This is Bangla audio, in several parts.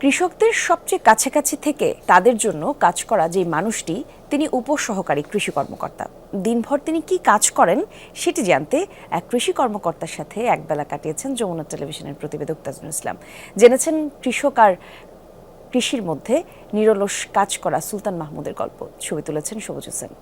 কৃষকদের সবচেয়ে কাছাকাছি থেকে তাদের জন্য কাজ করা যে মানুষটি, তিনি উপসহকারী কৃষি কর্মকর্তা। দিনভর তিনি কি কাজ করেন, সেটি জানতে এক কৃষি কর্মকর্তার সাথে একবেলা কাটিয়েছেন যমুনা টেলিভিশনের প্রতিবেদক তাজনুল ইসলাম। জেনেছেন কৃষক আর কৃষির মধ্যে নিরলস কাজ করা সুলতান মাহমুদের গল্প। ছবি তুলেছেন সবুজ হোসেন।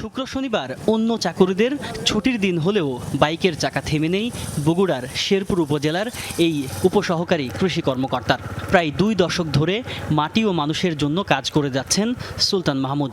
শুক্র শনিবার অন্য চাকরিদের ছুটির দিন হলেও বাইকের চাকা থেমে নেই বগুড়ার শেরপুর উপজেলার এই উপসহকারী কৃষি কর্মকর্তার। প্রায় দুই দশক ধরে মাটি ও মানুষের জন্য কাজ করে যাচ্ছেন সুলতান মাহমুদ।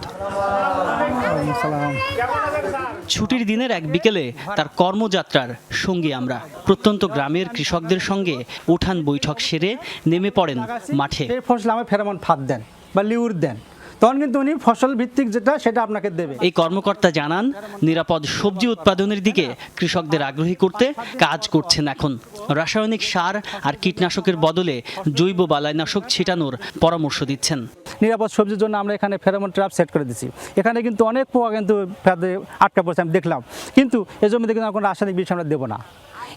ছুটির দিনের এক বিকেলে তার কর্মযাত্রার সঙ্গী আমরা। প্রত্যন্ত গ্রামের কৃষকদের সঙ্গে উঠান বৈঠক সেরে নেমে পড়েন মাঠে। ফসল আমার ফেরামন ফাঁদ দেন বা লিউর দেন। তখন কিন্তু উনি ফসল ভিত্তিক যেটা সেটা আপনাকে দেবে। এই কর্মকর্তা জানান নিরাপদ সবজি উৎপাদনের দিকে কৃষকদের আগ্রহী করতে কাজ করছেন এখন। রাসায়নিক সার আর কীটনাশকের বদলে জৈব বালাইনাশক ছিটানোর পরামর্শ দিচ্ছেন। নিরাপদ সবজির জন্য আমরা এখানে ফেরামন ট্র্যাপ সেট করে দিচ্ছি এখানে কিন্তু অনেক পোকা কিন্তু আটকা পড়ছে আমি দেখলাম। কিন্তু এই জমিতে কিন্তু কোনো রাসায়নিক বিষ আমরা দেবো না।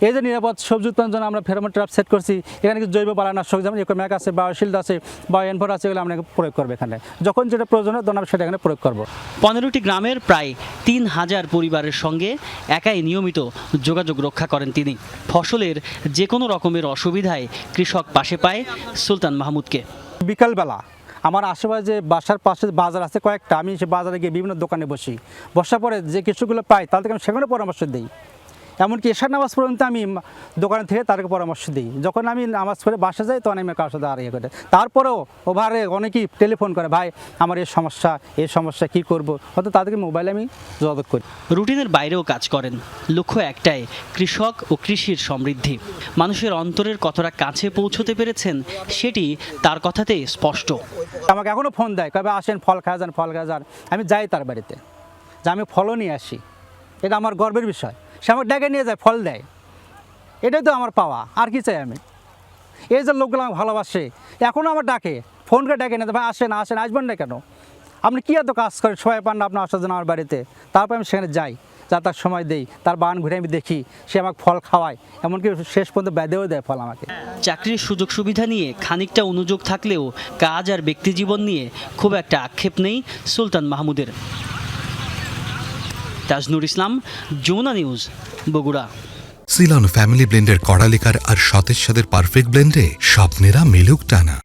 এই যে নিরাপদ সবজি উৎপাদনের জন্য আমরা ফেরামন ট্র্যাপ সেট করছি এখানে কিন্তু জৈব বালানাশক যেমন ইকোম্যাক আছে বায়োশিল্ড আছে বায়ো এনভর আছে এগুলো আমরা প্রয়োগ করব এখানে। যখন যেটা প্রয়োজন হয় তখন আমরা সেটা এখানে প্রয়োগ করব। পনেরোটি গ্রামের প্রায় তিন হাজার পরিবারের সঙ্গে একাই নিয়মিত যোগাযোগ রক্ষা করেন তিনি। ফসলের যে কোনো রকমের অসুবিধায় কৃষক পাশে পায় সুলতান মাহমুদকে। বিকালবেলা আমার আশেপাশে যে বাসার পাশে বাজার আছে কয়েকটা আমি সে বাজারে গিয়ে বিভিন্ন দোকানে বসি। বসার পরে যে কিছুগুলো পাই তাদেরকে আমি সেখানে পরামর্শ দিই। এমনকি এশার নামাজ পর্যন্ত আমি দোকান থেকে তাদেরকে পরামর্শ দিই। যখন আমি নামাজ পড়ে বাসা যাই তখন আমি কারোর সাথে আর ইয়ে করে তারপরেও ওভারে অনেকেই টেলিফোন করে ভাই আমার এই সমস্যা এই সমস্যা কী করব? হয়তো তাদেরকে মোবাইলে আমি যোগাযোগ করি। রুটিনের বাইরেও কাজ করেন। লক্ষ্য একটাই কৃষক ও কৃষির সমৃদ্ধি। মানুষের অন্তরের কতটা কাছে পৌঁছতে পেরেছেন সেটি তার কথাতেই স্পষ্ট। আমাকে এখনও ফোন দেয় কবে আসেন ফল খাওয়া যান ফল খাওয়া যান? আমি যাই তার বাড়িতে। যে আমি ফলও নিয়ে আসি। এটা আমার গর্বের বিষয়। সে আমাকে ডেকে নিয়ে যায়, ফল দেয়। এটাই তো আমার পাওয়া, আর কি চাই আমি? এই যে লোকগুলো আমাকে ভালোবাসে এখনও আমার ডাকে, ফোন করে ডেকে নিয়ে ভাই, আসেন আসেন, আসবেন না কেন? আপনি কী এত কাজ করেন, সবাই পান না আপনার আসার জন্য আমার বাড়িতে? তারপর আমি সেখানে যাই, যা তার সময় দেই, তার বাগান ঘুরে আমি দেখি, সে আমাকে ফল খাওয়ায়, এমনকি শেষ পর্যন্ত বেঁধেও দেয় ফল আমাকে। চাকরির সুযোগ সুবিধা নিয়ে খানিকটা অনুযোগ থাকলেও কাজ আর ব্যক্তিজীবন নিয়ে খুব একটা আক্ষেপ নেই সুলতান মাহমুদের। Tajnur Islam, Jamuna news, Bogura. Ceylon family ব্লেন্ডের কড়ালিকার আর সতেজ সাদের পারফেক্ট ব্লেন্ডে স্বপ্নেরা মিলুক টানা।